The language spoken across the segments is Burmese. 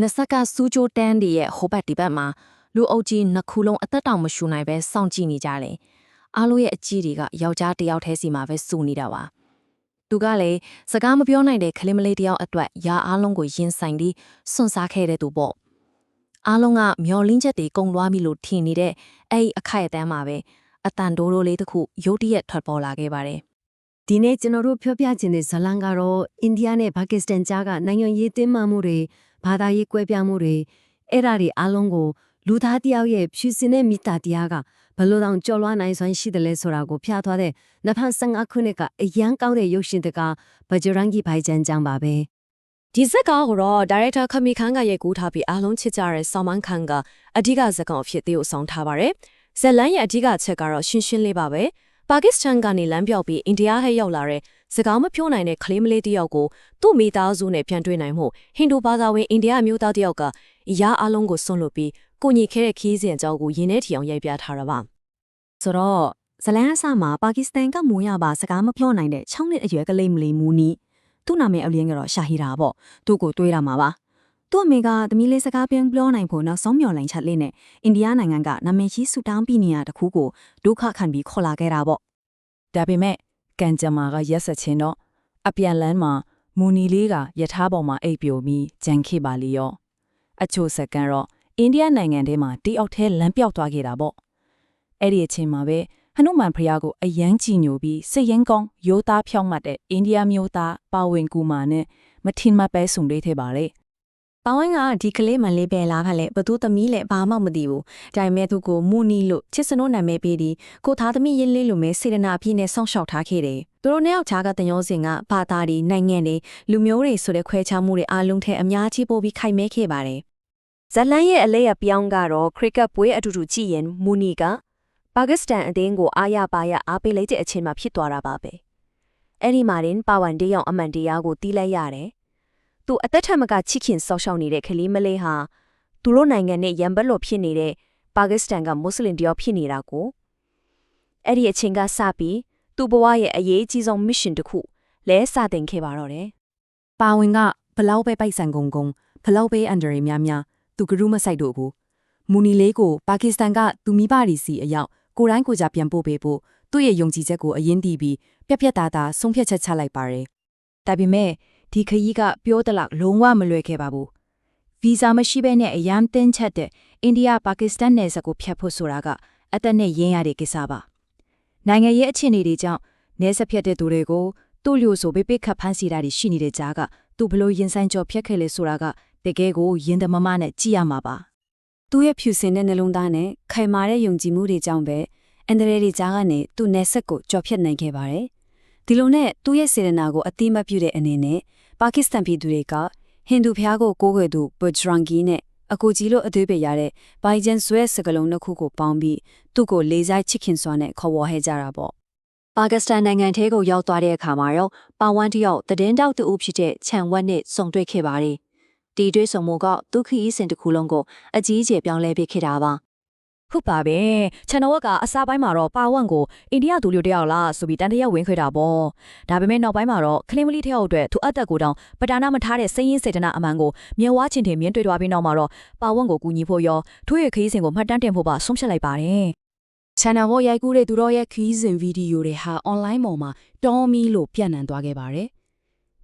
နဆက်ကစူးချိုတန်းတွေရဲ့ဟိုဘက်ဒီဘက်မှာလူအုပ်ကြီးနှစ်ခုလုံးအသက်တောင်မရှူနိုင်ပဲစောင့်ကြည့်နေကြတယ်အားလုံးရဲ့အကြီးတွေကယောက်ျားတစ်ယောက်တည်းစီမှာပဲစုနေတာပါသူကလည်းစကားမပြောနိုင်တဲ့ကလေးမလေးတစ်ယောက်အတွက်ယာအားလုံးကိုရင်ဆိုင်ပြီးစွန့်စားခဲ့တဲ့သူပေါ့အားလုံးကမျောလင်းချက်တွေကုံသွားပြီလို့ထင်နေတဲ့အဲ့ဒီအခိုက်အတန်းမှာပဲအတန်တိုးတိုးလေးတစ်ခုရုတ်တရက်ထွက်ပေါ်လာခဲ့ပါတယ်ဒီနေ့ကျွန်တော်တို့ပြောပြခြင်းတဲ့ဇလန်ကတော့အိန္ဒိယနဲ့ပါကစ္စတန်ကြားကနိုင်ငံရေးတင်းမာမှုတွေ ဘာသာရေးကွဲပြားမှုတွေအဲ့ဒါတွေအလုံးကိုလူသားတယောက်ရဲ့ဖြူစင်တဲ့မိသားတရားကဘယ်လိုတောင်ကြော်လွှားနိုင်စွမ်းရှိတယ်လဲဆိုတာကိုဖျားသွားတဲ့2015ခုနှစ်ကအရန်ကောင်းတဲ့ရုပ်ရှင်တကဘဂျရန်ဂီဘိုင်ဂျန်ကြောင့်ပါပဲဒီဇက်ကားကိုတော့ director ခမီခန်းကရိုက်ကူးထားပြီးအားလုံးချစ်ကြတဲ့ဆောင်းမန်းခန်းကအဓိကဇက်ကောင်အဖြစ်သေကိုဆောင်ထားပါတယ်။ဇက်လန်ရဲ့အဓိကချက်ကတော့ရှင်းရှင်းလေးပါပဲ။ပါကစ္စတန်ကနေလမ်းပြောက်ပြီးအိန္ဒိယဟဲ့ရောက်လာတဲ့ စကားမပြောနိုင်တဲ့ကလေးမလေးတစ်ယောက်ကိုသူ့မိသားစုနဲ့ပြန်တွေ့နိုင်မှုဟိန္ဒူဘာသာဝင်အိန္ဒိယမျိုးသားတစ်ယောက်ကအရာအလုံးကိုစွန့်လွတ်ပြီးကိုညီခဲတဲ့ခီးစဉ်အကြောင်းကိုရင်းနှဲထီအောင်ရိုက်ပြထားတာပါဆိုတော့ဇလန်အစမှာပါကစ္စတန်ကမူရပါစကားမပြောနိုင်တဲ့6နှစ်အရွယ်ကလေးမလေးမူနီသူ့နာမည်အလင်းကတော့ရှာဟီရာပေါ့သူ့ကိုတွေးရမှာပါသူ့အမေကသမီးလေးစကားပြန်ပြောနိုင်ဖို့နောက်ဆုံးမျှော်လင့်ချက်လေးနဲ့အိန္ဒိယနိုင်ငံကနာမည်ကြီးဆူတောင်းပြီးနေရတခုကိုဒုက္ခခံပြီးခေါ်လာခဲ့တာပေါ့ဒါပေမဲ့ ကန်ဂျမာကရက်ဆက်ချင်းတော့အပြန်လန်းမှာမူနီလေးကယထာပေါ်မှာအိပ်ပျော်ပြီးကြံခေပါလေရောအချို့စက္ကန်တော့အိန္ဒိယနိုင်ငံထဲမှာတယောက်တည်းလမ်းပြောက်သွားခဲ့တာပေါ့အဲ့ဒီအချိန်မှာပဲဟနုမန်ဖရာကိုအယမ်းကြည်ညိုပြီးစိတ်ရင်းကောင်းရိုးသားဖြောင်းမှတ်တဲ့အိန္ဒိယမျိုးသားပါဝင်ကူမာနဲ့မထင်မပဲဆုံလေးထဲပါလေ ပဝင်းကဒီကလေးမလေးပဲလားဖက်လေဘသူသမီးလဲဘာမှမသိဘူးဒါပေမဲ့သူကိုမူနီလို့ချစ်စနိုးနာမည်ပေးပြီးကိုသားသမီးရင်းလေးလိုမဲစေတနာအပြည့်နဲ့စောင့်ရှောက်ထားခဲ့တယ်သူတို့နှစ်ယောက်ချားကတညောစင်ကဘာသာတွေနိုင်ငံတွေလူမျိုးတွေဆိုတဲ့ခွဲခြားမှုတွေအားလုံးထဲအများကြီးပို့ပြီးခိုင်မဲခဲ့ပါတယ်ဇလန်ရဲ့အလေးအပြောင်းကတော့ခရစ်ကတ်ပွဲအတူတူကြည့်ရင်မူနီကပါကစ္စတန်အသင်းကိုအားရပါရအားပေးလိုက်တဲ့အချိန်မှာဖြစ်သွားတာပါပဲအဲ့ဒီမှာတင်ပါဝန်တေးရောင်အမှန်တရားကိုတီးလိုက်ရတယ် သူအသက်ထက်မကချစ်ခင်ဆောက်ရှောက်နေတဲ့ကလေးမလေးဟာသူတို့နိုင်ငံနဲ့ရံပတ်လို့ဖြစ်နေတဲ့ပါကစ္စတန်ကမွတ်စလင်တယောက်ဖြစ်နေတာကိုအဲ့ဒီအချိန်ကစပြီးသူ့ဘဝရဲ့အရေးအကြီးဆုံး mission တစ်ခုလဲစတင်ခဲ့ပါတော့တယ်ပါဝင်ကဘလောက်ပဲပိုက်ဆံကုန်ကုန်ဘလောက်ပဲအန်ဒရီများများသူကရူးမဆိုင်တော့ဘူးမူနီလေးကိုပါကစ္စတန်ကသူမိဘတွေစီအရောက်ကိုရိုင်းကိုကြပြန်ပို့ပေးဖို့သူ့ရဲ့ယုံကြည်ချက်ကိုအရင်တည်ပြီးပြက်ပြက်သားသားဆုံးဖြတ်ချက်ချလိုက်ပါတယ်ဒါပေမဲ့ ဒီခရီးကပြောတလောက်လုံးဝမလွယ်ခဲ့ပါဘူးဗီဇာမရှိဘဲနဲ့အရန်တင်းချက်တဲ့အိန္ဒိယပါကစ္စတန်နယ်စပ်ကိုဖျက်ဖို့ဆိုတာကအသက်နဲ့ရင်းရတဲ့ကိစ္စပါနိုင်ငံရေးအခြေအနေတွေကြောင့်နယ်စပ်ဖျက်တဲ့သူတွေကိုသူ့လျို့ဆိုပေးပေးခတ်ဖမ်းဆီးတာတွေရှိနေတဲ့ကြားကသူဘလို့ရင်ဆိုင်ကြော်ဖျက်ခဲ့လေဆိုတာကတကယ်ကိုရင်တမမနဲ့ကြည့်ရမှာပါသူ့ရဲ့ဖြူစင်တဲ့နှလုံးသားနဲ့ခိုင်မာတဲ့ယုံကြည်မှုတွေကြောင့်ပဲအန်ဒရဲတွေကြားကနေသူ့နယ်ဆက်ကိုကြော်ဖြတ်နိုင်ခဲ့ပါတယ်။ဒီလိုနဲ့သူ့ရဲ့စေတနာကိုအတိမတ်ပြုတဲ့အနေနဲ့ ပါကစ္စတန်ပြည်သူတွေကဟိန္ဒူဘုရားကိုကိုးကွယ်သူဘဂျရန်ဂီနဲ့အကူကြီးလို့အသွေးပေးရတဲ့ဘိုင်ဂျန်ဆွဲစကလုံးနှစ်ခုကိုပေါင်းပြီးသူ့ကိုလေးစားချစ်ခင်စွာနဲ့ခေါ်ဝေါ်ဟဲကြတာပေါ့။ပါကစ္စတန်နိုင်ငံထဲကိုရောက်သွားတဲ့အခါမှာတော့ပါဝမ်တယောက်တည်င်းတောက်တူဖြစ်တဲ့ခြံဝက်နဲ့စုံတွေ့ခဲ့ပါတယ်။ဒီတွေ့ဆုံမှုကဒုက္ခဤစင်တစ်ခုလုံးကိုအကြီးအကျယ်ပြောင်းလဲပေးခဲ့တာပါ ဟုတ်ပါပဲချန်တော်ကအစားပိုင်းမှာတော့ပါဝမ်ကိုအိန္ဒိယသူမျိုးတယောက်လားဆိုပြီးတန်တရာဝင်ခွေတာပေါ့ဒါပေမဲ့နောက်ပိုင်းမှာတော့ခလင်းမလီတယောက်အတွက်သူအသက်ကိုတောင်ပတာနာမထားတဲ့စိတ်ရင်းစေတနာအမှန်ကိုမြဲဝါချင်းတင်မြင်းတွေ့သွားပြီးနောက်မှာတော့ပါဝမ်ကိုကူညီဖို့ရောထိုးရခရီးစဉ်ကိုမှတ်တမ်းတင်ဖို့ပါဆုံးဖြတ်လိုက်ပါတယ် channel ကိုရိုက်ကူးတဲ့သူတို့ရဲ့ခီးစဉ်ဗီဒီယိုတွေဟာ online ပေါ်မှာတော်မီလို့ပြန့်နှံ့သွားခဲ့ပါတယ်။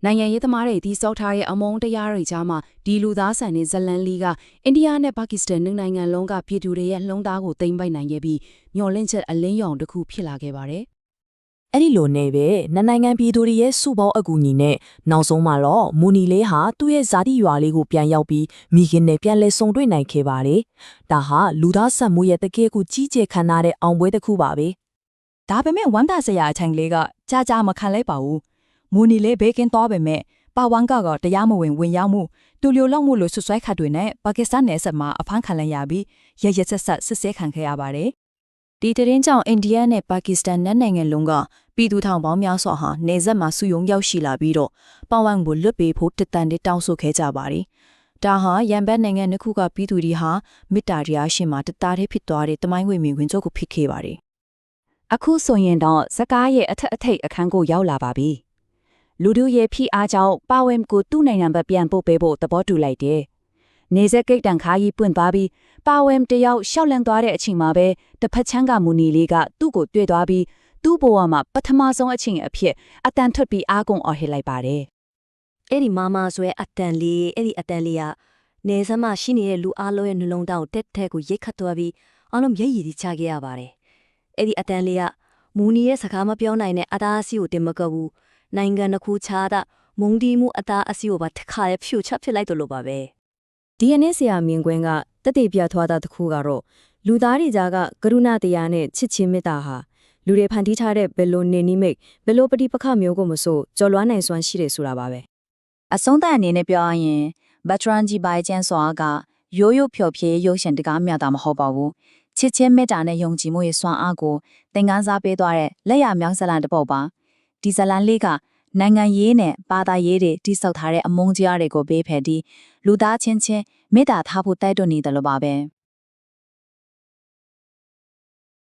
နိုင်ငံရေးသမားတွေဒီစောက်ထားတဲ့အမုန်းတရားတွေကြားမှာဒီလူသားဆန်တဲ့ဇလန်လီကအိန္ဒိယနဲ့ပါကစ္စတန်နိုင်ငံလုံးကပြည်သူတွေရဲ့လှုံးသားကိုသိမ်းပိုက်နိုင်ခဲ့ပြီးမျော်လင့်ချက်အလင်းရောင်တစ်ခုဖြစ်လာခဲ့ပါတယ်။အဲ့ဒီလိုနဲ့ပဲနှစ်နိုင်ငံပြည်သူတွေရဲ့စုပေါင်းအကူအညီနဲ့နောက်ဆုံးမှာတော့မူနီလေးဟာသူ့ရဲ့ဇာတိရွာလေးကိုပြန်ရောက်ပြီးမိခင်နဲ့ပြန်လဲဆုံတွေ့နိုင်ခဲ့ပါတယ်။ဒါဟာလူသားဆက်မှုရဲ့တကယ်ကိုကြီးကျယ်ခမ်းနားတဲ့အောင်ပွဲတစ်ခုပါပဲဒါပေမဲ့ဝမ်တာဆရာအချိန်လေးကကြာကြာမခံလိုက်ပါဘူး မူနီလေးဘေးကင်းသွားပေမဲ့ပါဝမ်ကကတရားမဝင်ဝင်ရောက်မှုတူလျိုလောက်မှုလို့ဆွဆွဲခတ်တွေနဲ့ပါကစ္စတန်နယ်စပ်မှာအဖမ်းခံလိုက်ရပြီးရရဆက်ဆက်စစ်ဆေးခံခဲ့ရပါတယ်ဒီတရင်ကြောင့်အိန္ဒိယနဲ့ပါကစ္စတန်နိုင်ငံလုံးကပြည်သူထောင်ပေါင်းများစွာဟာနေဆက်မှာစုယုံရောက်ရှိလာပြီးတော့ပဝမ်ကိုလွတ်ပေးဖို့တတန်တောင်းဆိုခဲ့ကြပါတယ်။ဒါဟာရန်ဘတ်နိုင်ငံတစ်ခုကပြည်သူတွေဟာမေတ္တာတရားရှင်မှာတသားတည်းဖြစ်သွားတဲ့တမိုင်းဝင်မြင်ခွင့်ချုပ်ကိုဖြစ်ခဲ့ပါတယ်အခုဆိုရင်တော့ဇကားရဲ့အထက်အထိတ်အခန်းကိုရောက်လာပါပြီ လူတို့ရဲ့ဖိအားကြောင့်ပါဝင်ကိုသူ့နိုင်ငံဘက်ပြန်ပို့ပေးဖို့သဘောတူလိုက်တယ်နေဆက်ကိတ်တန်ခါကြီးပွင့်သွားပြီးပါဝမ်တယောက်ရှောက်လန့်သွားတဲ့အချိန်မှာပဲတစ်ဖက်ချမ်းကမူနီလေးကသူ့ကိုတွေ့သွားပြီးသူ့ဘဝမှာပထမဆုံးအချိန်အဖြစ်အတန်ထွက်ပြီးအားကုန်အော်ဟစ်လိုက်ပါတယ်အဲ့ဒီမာမာဆိုရဲ့အတန်လေးအဲ့ဒီအတန်လေးကနေစမ်းမရှိနေတဲ့လူအားလုံးရဲ့နှလုံးသားကိုတက်တက်ကိုရိတ်ခတ်သွားပြီးအားလုံးမျက်ရည်တွေချခဲ့ရပါတယ်အဲ့ဒီအတန်လေးကမူနီရဲ့စကားမပြောနိုင်တဲ့အသားအစီကိုတင်မကဘူး နိုင်ငံတစ်ခုခြားတာမုံဒီမှုအသားအစီကိုပါတစ်ခါရဲ့ဖြူချက်ဖြစ်လိုက်တယ်လို့ပါပဲ DNA ဆရာမြင်ကွင်းကတက်တေပြထွားတာတစ်ခုကတော့လူသားတွေကြားကကရုဏာတရားနဲ့ချစ်ချင်းမေတ္တာဟာလူတွေဖန်တီးထားတဲ့ဘယ်လိုနေနိမိတ်ဘယ်လိုပฏิပက္ခမျိုးကိုမဆိုကြော်လွှမ်းနိုင်စွမ်းရှိတယ်ဆိုတာပါပဲအဆုံးသတ်အနေနဲ့ပြောရရင်ဘတ်ထရန်ဂျီဘိုင်ကျန်စွာကရိုးရိုးဖြော်ဖြေရုပ်ရှင်တကားမြတာမဟုတ်ပါဘူးချစ်ချင်းမေတ္တာနဲ့ယုံကြည်မှုရဲ့စွမ်းအားကိုသင်ခန်းစားပေးသွားတဲ့လက်ရမြောင်းဇလန်တစ်ပုဒ်ပါ ဒီဇလန်လေးကနိုင်ငံရေးနဲ့ဘာသာရေးတွေတိစောက်ထားတဲ့အမုန်းတရားတွေကိုပေးဖယ်ပြီးလူသားချင်းချင်းမေတ္တာထားဖို့တိုက်တွန်းနေတယ်လို့ပါပဲ